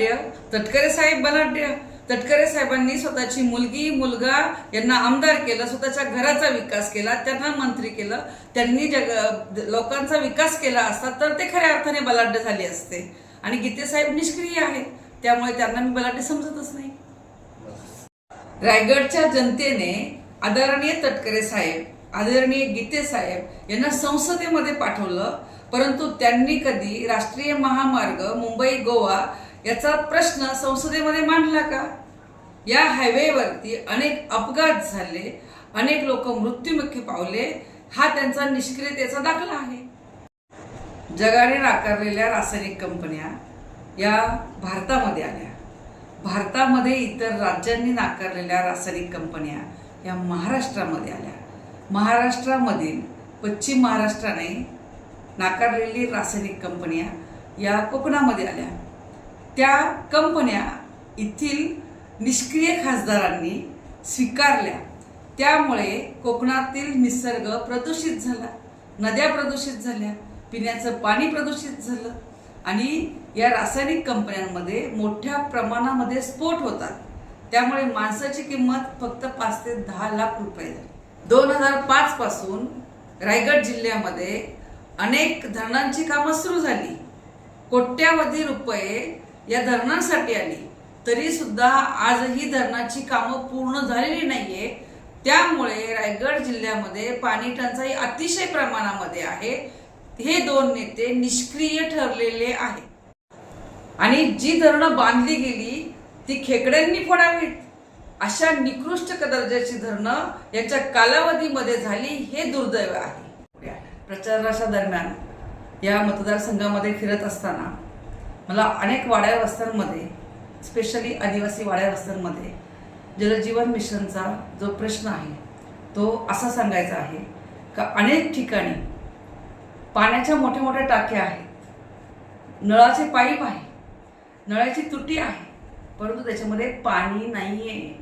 बलाढ्य तटकरे साहेब बलाढ्य. तटकरे साहेबांनी स्वतःची मुलगी मुलगा यांना आमदार केलं स्वतःच्या घराचा विकास केला त्यांना मंत्री केलं त्यांनी जग लोकांचा विकास केला असता तर ते खऱ्या अर्थाने बलाढ्य झाले असते. आणि गीतेसाहेब निष्क्रिय आहेत. त्यामुळे त्यांना मी बलाढ्य समजतच नाही. रायगडच्या जनतेने आदरणीय तटकरे साहेब आदरणीय गीते साहेब यांना संसदेमध्ये पाठवलं परंतु त्यांनी कधी राष्ट्रीय महामार्ग मुंबई गोवा याचा प्रश्न संसदेमध्ये मांडला का? या हायवेवरती अनेक अपघात झाले अनेक लोक मृत्युमुखी पावले हा त्यांचा निष्क्रियतेचा दाखला आहे. जगाने नाकारलेल्या रासायनिक कंपन्या या भारतामध्ये आल्या. भारतामध्ये इतर राज्यांनी नाकारलेल्या रासायनिक कंपन्या या महाराष्ट्रामध्ये आल्या. महाराष्ट्रामधील पश्चिम महाराष्ट्राने नाकारलेली रासायनिक कंपन्या या कोकणामध्ये आल्या. त्या कंपन्या येथील निष्क्रिय खासदारांनी स्वीकारल्या. त्यामुळे कोकणातील निसर्ग प्रदूषित झाला. नद्या प्रदूषित झाल्या. पिण्याचं पाणी प्रदूषित झालं. आणि या रासायनिक कंपन्यांमध्ये मोठ्या प्रमाणामध्ये स्फोट होतात. त्यामुळे माणसाची किंमत फक्त पाच ते दहा लाख रुपये झाली. दोन हजार पाचपासून रायगड जिल्ह्यामध्ये अनेक धरणांची कामं सुरू झाली. कोट्यावधी रुपये या धरणांसाठी आली. तरी सुद्धा आजही धरणाची कामं पूर्ण झालेली नाहीये. त्यामुळे रायगड जिल्ह्यामध्ये पाणी टंचाई अतिशय प्रमाणामध्ये आहे. हे दोन नेते निष्क्रिय ठरलेले आहेत. आणि जी धरणं बांधली गेली ती खेकड्यांनी फोडावीत. अशा निकृष्ट दर्जाची धरणं याच्या कालावधीमध्ये झाली हे दुर्दैव आहे. प्रचाराच्या दरम्यान या मतदारसंघामध्ये फिरत असताना मला अनेक वाड्या वस्त्यांमध्ये स्पेशली आदिवासी वाड्या वस्त्यांमध्ये जलजीवन मिशनचा जो प्रश्न आहे तो असा सांगायचा आहे का अनेक ठिकाणी पाण्याच्या मोठ्या मोठ्या टाक्या आहेत. नळाचे पाईप आहे नळाची तुटी आहे परंतु त्याच्यामध्ये पाणी नाही आहे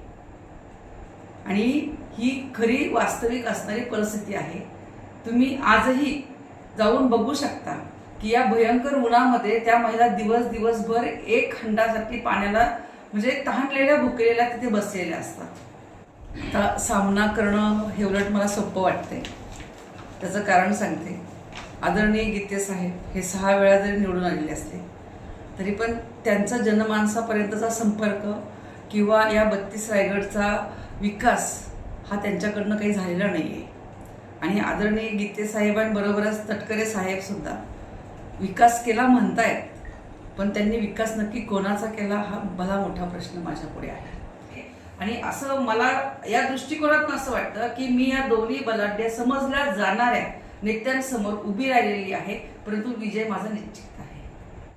आणि ही खरी वास्तविक असणारी परिस्थिती आहे. तुम्ही आजही जाऊन बघू शकता. की या भयंकर उन्हामध्ये त्या महिला दिवस दिवसभर एक खंडासाठी पाण्याला म्हणजे तहानलेल्या भुकेलेल्या तिथे बसलेल्या असतात. आता सामना करणं हे उलट मला सोपं वाटते त्याचं कारण सांगते. आदरणीय गीते साहेब हे सहा वेळा जरी निवडून आलेले असते तरी पण त्यांचा जनमानसापर्यंतचा संपर्क किंवा या बत्तीस रायगडचा विकास हा त्यांच्याकडनं काही झालेला नाही आहे आणि आदरणीय गीते साहेबांबरोबरच तटकरे साहेबसुद्धा विकास केला म्हणतायत पण त्यांनी विकास नक्की कोणाचा केला हा भला मोठा प्रश्न माझ्या पुढे आहे. आणि असं मला या दृष्टिकोनातून असं वाटतं की मी या दोन्ही बलाढ्य समजल्या जाणाऱ्या नेत्यांसमोर उभी राहिलेली आहे परंतु विजय माझा निश्चित